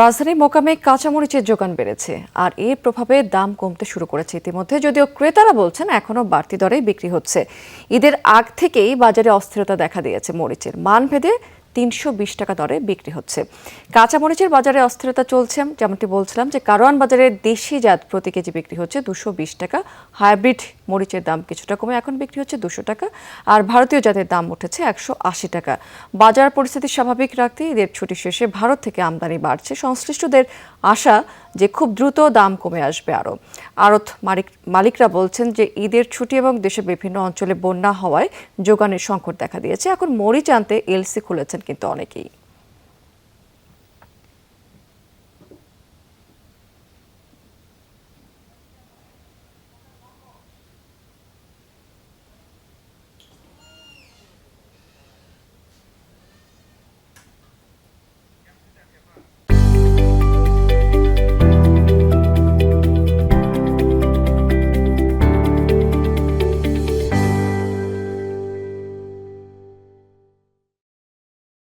রাজধানী মোকামে কাঁচামরিচের যোগান বেড়েছে, আর এর প্রভাবে দাম কমতে শুরু করেছে ইতিমধ্যে, যদিও ক্রেতারা বলছেন এখনও বাড়তি দরেই বিক্রি হচ্ছে। ঈদের আগ থেকেই বাজারে অস্থিরতা দেখা দিয়েছে মরিচের। মান ভেদে তিনশো বিশ টাকা দরে বিক্রি হচ্ছে। কাঁচামরিচের বাজারে অস্থিরতা চলছে। যেমনটি বলছিলাম যে কারোয়ান বাজারে দেশি জাত প্রতি কেজি বিক্রি হচ্ছে দুশো বিশ টাকা। হাইব্রিড মরিচের দাম কিছুটা কমে এখন বিক্রি হচ্ছে দুশো টাকা। আর ভারতীয় জাতের দাম উঠেছে একশো আশি টাকা। বাজার পরিস্থিতি স্বাভাবিক রাখতে ঈদের ছুটি শেষে ভারত থেকে আমদানি বাড়ছে। সংশ্লিষ্টদের আশা যে খুব দ্রুত দাম কমে আসবে আরও। আরত মালিক, মালিকরা বলছেন যে ঈদের ছুটি এবং দেশের বিভিন্ন অঞ্চলে বন্যা হওয়ায় যোগানের সংকট দেখা দিয়েছে। এখন মরিচ আনতে এলসি খুলেছেন কিন্তু অনেকেই।